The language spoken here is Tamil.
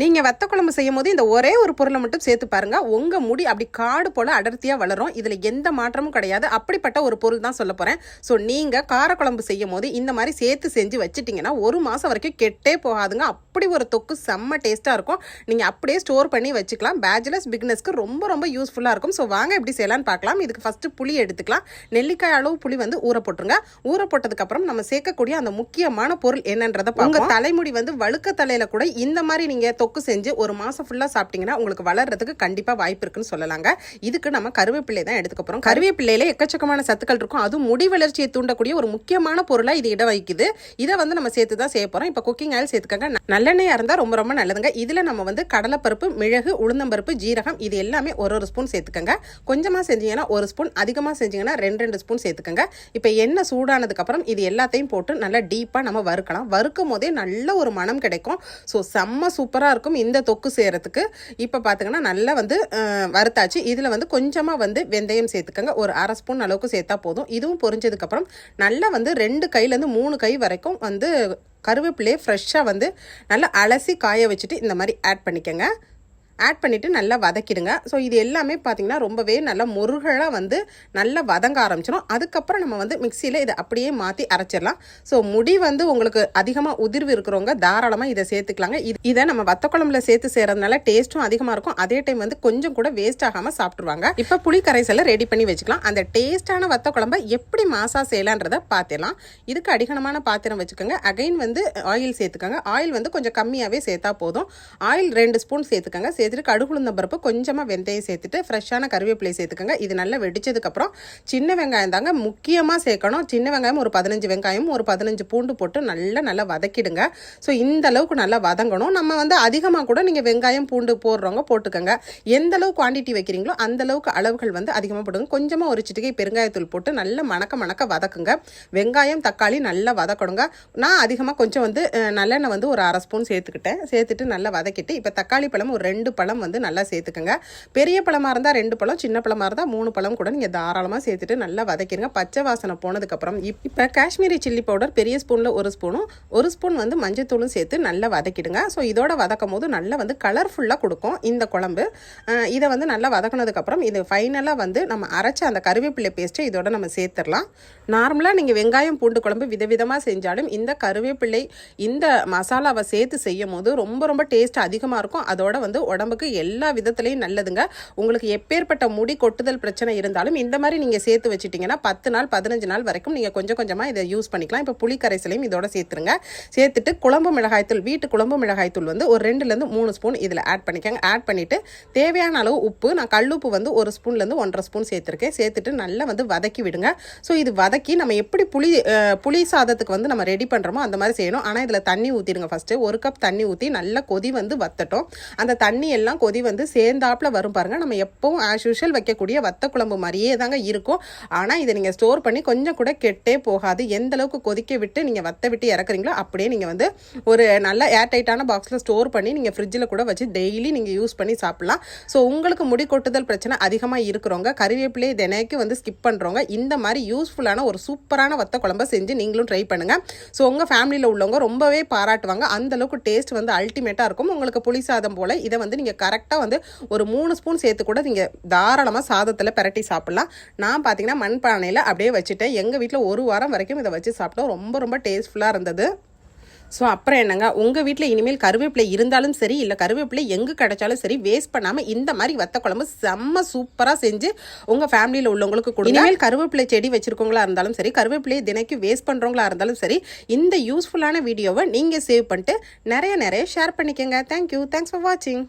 நீங்கள் வத்த குழம்பு செய்யும் போது இந்த ஒரே ஒரு பொருளை மட்டும் சேர்த்து பாருங்க. உங்கள் முடி அப்படி காடு போல் அடர்த்தியாக வளரும். இதில் எந்த மாற்றமும் கிடையாது. அப்படிப்பட்ட ஒரு பொருள் தான் சொல்ல போகிறேன் ஸோ நீங்கள் காரக்குழம்பு செய்யும் போது இந்த மாதிரி சேர்த்து செஞ்சு வச்சிட்டிங்கன்னா ஒரு மாதம் வரைக்கும் கெட்டே போகாதுங்க. அப்படி ஒரு தொக்கு செம்ம டேஸ்ட்டாக இருக்கும். நீங்கள் அப்படியே ஸ்டோர் பண்ணி வச்சுக்கலாம். பேச்சுலர்ஸ் பிக்னஸ்க்கு ரொம்ப ரொம்ப யூஸ்ஃபுல்லாக இருக்கும். ஸோ வாங்க எப்படி செய்யலாம்னு பார்க்கலாம். இதுக்கு ஃபஸ்ட்டு புளி எடுத்துக்கலாம். நெல்லிக்காய் அளவு புளி வந்து ஊற போட்டுருங்க. ஊற போட்டதுக்கப்புறம் நம்ம சேர்க்கக்கூடிய அந்த முக்கியமான பொருள் என்னன்றதை உங்கள் தலைமுடி வந்து வழுக்க தலையில் கூட இந்த மாதிரி நீங்கள் தொக்கு செஞ்சு ஒரு மாதம் ஃபுல்லாக சாப்பிட்டீங்கன்னா உங்களுக்கு வளர்றதுக்கு கண்டிப்பாக வாய்ப்பு இருக்குன்னு சொல்லலாங்க. இதுக்கு நம்ம கருவேப்பிள்ளை தான் எடுத்துக்க போகிறோம் கருவேப்பிள்ளையில எக்கச்சக்கமான சத்துக்கள் இருக்கும். அதுவும் முடி வளர்ச்சியை தூண்டக்கூடிய ஒரு முக்கியமான பொருளாக இது இட வைக்குது. இதை வந்து நம்ம சேர்த்து தான் செய்ய போகிறோம் இப்போ குக்கிங் ஆயில் சேர்த்துக்கங்க. நல்லெண்ணெயாக இருந்தால் ரொம்ப ரொம்ப நல்லதுங்க. இதில் நம்ம வந்து கடலைப்பருப்பு மிளகு உளுந்தம்பருப்பு ஜீரகம் இது எல்லாமே ஒரு ஒரு ஸ்பூன் சேர்த்துக்கங்க. கொஞ்சமாக செஞ்சீங்கன்னா ஒரு ஸ்பூன் அதிகமாக செஞ்சீங்கன்னா ரெண்டு ரெண்டு ஸ்பூன் சேர்த்துக்கங்க. இப்போ எண்ணெய் சூடானதுக்கப்புறம் இது எல்லாத்தையும் போட்டு நல்லா டீப்பாக நம்ம வறுக்கலாம். வறுக்கும் போதே நல்ல ஒரு மனம் கிடைக்கும். ஸோ செம்ம சூப்பராக இருக்கும் இந்த தொக்கு செய்கிறதுக்கு இப்போ பார்த்தீங்கன்னா நல்லா வந்து வறுத்தாச்சு. இதில் வந்து கொஞ்சமாக வந்து வெந்தயம் சேர்த்துக்கோங்க. ஒரு அரை ஸ்பூன் அளவுக்கு சேர்த்தா போதும். இதுவும் பொரிஞ்சதுக்கப்புறம் நல்லா வந்து ரெண்டு கையிலேருந்து மூணு கை வரைக்கும் வந்து கருவேப்பிலையே ஃப்ரெஷ்ஷாக வந்து நல்லா அலசி காய வச்சுட்டு இந்த மாதிரி ஆட் பண்ணிக்கோங்க. ஆட் பண்ணிவிட்டு நல்லா வதக்கிடுங்க. ஸோ இது எல்லாமே பார்த்தீங்கன்னா ரொம்பவே நல்லா முருகலாக வந்து நல்லா வதங்க ஆரம்பிச்சிடும் அதுக்கப்புறம் நம்ம வந்து மிக்சியில் இதை அப்படியே மாற்றி அரைச்சிடலாம். ஸோ முடி வந்து உங்களுக்கு அதிகமாக உதிர்வு இருக்கிறவங்க தாராளமாக இதை சேர்த்துக்கலாங்க. இது இதை நம்ம வத்தக்குழம்புல சேர்த்து செய்கிறதுனால டேஸ்ட்டும் அதிகமாக இருக்கும். அதே டைம் வந்து கொஞ்சம் கூட வேஸ்ட் ஆகாமல் சாப்பிட்ருவாங்க இப்போ புளி கரைசலை ரெடி பண்ணி வச்சுக்கலாம். அந்த டேஸ்ட்டான வத்த குழம்பை எப்படி மாசாக செய்யலான்றதை பார்த்துடலாம் இதுக்கு அடிகனமான பாத்திரம் வச்சுக்கோங்க. அகைன் வந்து ஆயில் சேர்த்துக்கோங்க. ஆயில் வந்து கொஞ்சம் கம்மியாகவே சேர்த்தா போதும். ஆயில் ரெண்டு ஸ்பூன் சேர்த்துக்கோங்க. சேர்த்துட்டு கடுகுளுந்த பருப்பு கொஞ்சமாக வெந்தயம் சேர்த்துட்டு ஃப்ரெஷ்ஷான கருவேப்பிலை சேர்த்துக்கோங்க. இது நல்லா வெடிச்சதுக்கப்புறம் சின்ன வெங்காயம் தாங்க முக்கியமாக சேர்க்கணும். சின்ன வெங்காயம் ஒரு பதினஞ்சு வெங்காயம் ஒரு பதினஞ்சு பூண்டு போட்டு நல்லா நல்லா வதக்கிடுங்க. ஸோ இந்த அளவுக்கு நல்லா வதங்கணும். நம்ம வந்து அதிகமாக கூட நீங்கள் வெங்காயம் பூண்டு போடுறவங்க போட்டுக்கோங்க. எந்த அளவு குவான்டிட்டி வைக்கிறீங்களோ அந்த அளவுக்கு அளவுகள் வந்து அதிகமாக போடுங்க. கொஞ்சமாக ஒரு சிட்டிகை பெருங்காயத்தூள் போட்டு நல்லா மணக்க மணக்க வதக்குங்க. வெங்காயம் தக்காளி நல்லா வதக்கணுங்க. நான் அதிகமாக கொஞ்சம் வந்து நல்லெண்ணெய் வந்து ஒரு அரை ஸ்பூன் சேர்த்துக்கிட்டேன். சேர்த்துட்டு நல்லா வதக்கிட்டு இப்போ தக்காளி பழம் ஒரு ரெண்டு பழம் வந்து நல்லா சேர்த்துக்கோங்க. பெரிய பழமாக இருந்தால் ரெண்டு பழம் சின்ன பழமாக இருந்தால் மூணு பழம் கூட நீங்கள் தாராளமாக சேர்த்துட்டு நல்லா வதக்கிடுங்க பச்சை வாசனை போனதுக்கப்புறம் இப்போ காஷ்மீரி சில்லி பவுடர் பெரிய ஸ்பூனில் ஒரு ஸ்பூனும் ஒரு ஸ்பூன் வந்து மஞ்சத்தூளும் சேர்த்து நல்லா வதக்கிடுங்க. ஸோ இதோட வதக்கும் போது நல்லா வந்து கலர்ஃபுல்லாக கொடுக்கும் இந்த குழம்பு. இதை வந்து நல்லா வதக்கினதுக்கப்புறம் இது ஃபைனலாக வந்து நம்ம அரைச்ச அந்த கருவேப்பிலை பேஸ்ட்டை இதோட நம்ம சேர்த்துடலாம். நார்மலாக நீங்கள் வெங்காயம் பூண்டு குழம்பு விதவிதமாக செஞ்சாலும் இந்த கருவேப்பிள்ளை இந்த மசாலாவை சேர்த்து செய்யும் போது ரொம்ப ரொம்ப டேஸ்ட் அதிகமாக இருக்கும். அதோட வந்து உடம்பு உடம்புக்கு எல்லா விதத்துலையும் நல்லதுங்க. உங்களுக்கு எப்பேற்பட்ட முடி கொட்டுதல் பிரச்சனை இருந்தாலும் இந்த மாதிரி நீங்கள் சேர்த்து வச்சிட்டிங்கன்னா பத்து நாள் பதினஞ்சு நாள் வரைக்கும் நீங்கள் கொஞ்சம் கொஞ்சமாக இதை யூஸ் பண்ணிக்கலாம். இப்போ புளி கரைசலையும் இதோட சேர்த்துருங்க. சேர்த்துட்டு குழம்பு மிளகாய்த்தூள் வீட்டு குழம்பு மிளகாய்த்தூள் வந்து ஒரு ரெண்டுலேருந்து மூணு ஸ்பூன் இதில் ஆட் பண்ணிக்கோங்க. ஆட் பண்ணிவிட்டு தேவையான அளவு உப்பு நான் கல்லுப்பு வந்து ஒரு ஸ்பூன்லேருந்து ஒன்றரை ஸ்பூன் சேர்த்துருக்கேன். சேர்த்துட்டு நல்லா வந்து வதக்கி விடுங்க. ஸோ இது வதக்கி நம்ம எப்படி புளி புளி சாதத்துக்கு வந்து நம்ம ரெடி பண்ணுறோமோ அந்த மாதிரி செய்யணும். ஆனால் இதில் தண்ணி ஊற்றிடுங்க ஃபஸ்ட்டு ஒரு கப் தண்ணி ஊற்றி நல்லா கொதி வந்து வத்தட்டும். அந்த தண்ணி எல்லாம் கொதி வந்து சேர்ந்தாப்புல வரும் பாருங்கள் நம்ம எப்பவும் ஆஸ் யூஷுவல் வைக்கக்கூடிய வத்த குழம்பு மாதிரியே தாங்க இருக்கும். ஆனால் இதை நீங்கள் ஸ்டோர் பண்ணி கொஞ்சம் கூட கெட்டே போகாது. எந்த அளவுக்கு கொதிக்க விட்டு நீங்கள் வத்த விட்டு இறக்குறீங்களோ அப்படியே நீங்கள் வந்து ஒரு நல்ல ஏர் டைட்டான பாக்ஸில் ஸ்டோர் பண்ணி நீங்கள் ஃப்ரிட்ஜில் கூட வச்சு டெய்லி நீங்கள் யூஸ் பண்ணி சாப்பிட்லாம். ஸோ உங்களுக்கு முடி கொட்டுதல் பிரச்சனை அதிகமாக இருக்கிறவங்க கறிவேப்பிலையை தினைக்கு வந்து ஸ்கிப் பண்ணுறவங்க இந்த மாதிரி யூஸ்ஃபுல்லான ஒரு சூப்பரான வத்த குழம்பை செஞ்சு நீங்களும் ட்ரை பண்ணுங்கள் ஸோ உங்கள் ஃபேமிலியில் உள்ளவங்க ரொம்பவே பாராட்டுவாங்க. அந்தளவுக்கு டேஸ்ட் வந்து அல்டிமேட்டாக இருக்கும். உங்களுக்கு புளி சாதம் போல் இதை வந்து வந்து நீங்கள் கரெக்டாக வந்து ஒரு மூணு ஸ்பூன் சேர்த்து கூட நீங்கள் தாராளமாக சாதத்தில் பிரட்டி சாப்பிட்லாம். நான் பார்த்தீங்கன்னா மண்பானையில் அப்படியே வச்சுட்டேன். எங்கள் வீட்டில் ஒரு வாரம் வரைக்கும் இதை வச்சு சாப்பிட்டோம். ரொம்ப ரொம்ப டேஸ்ட்ஃபுல்லாக இருந்தது. ஸோ அப்புறம் என்னங்க? உங்கள் வீட்டில் இனிமேல் கருவேப்பிலை இருந்தாலும் சரி இல்லை கருவேப்பிலை எங்கே கிடைச்சாலும் சரி வேஸ்ட் பண்ணாமல் இந்த மாதிரி வத்த குழம்பு செம்ம சூப்பராக செஞ்சு உங்கள் ஃபேமிலியில் உள்ளவங்களுக்கு கொடுங்க. இனிமேல் கருவேப்பிலை செடி வச்சிருக்கவங்களா இருந்தாலும் சரி கருவேப்பிலையை தினைக்கும் வேஸ்ட் பண்ணுறவங்களா இருந்தாலும் சரி இந்த யூஸ்ஃபுல்லான வீடியோவை நீங்கள் சேவ் பண்ணிட்டு நிறைய நிறைய ஷேர் பண்ணிக்கோங்க. தேங்க்யூ தேங்க்ஸ் ஃபார் வாட்சிங்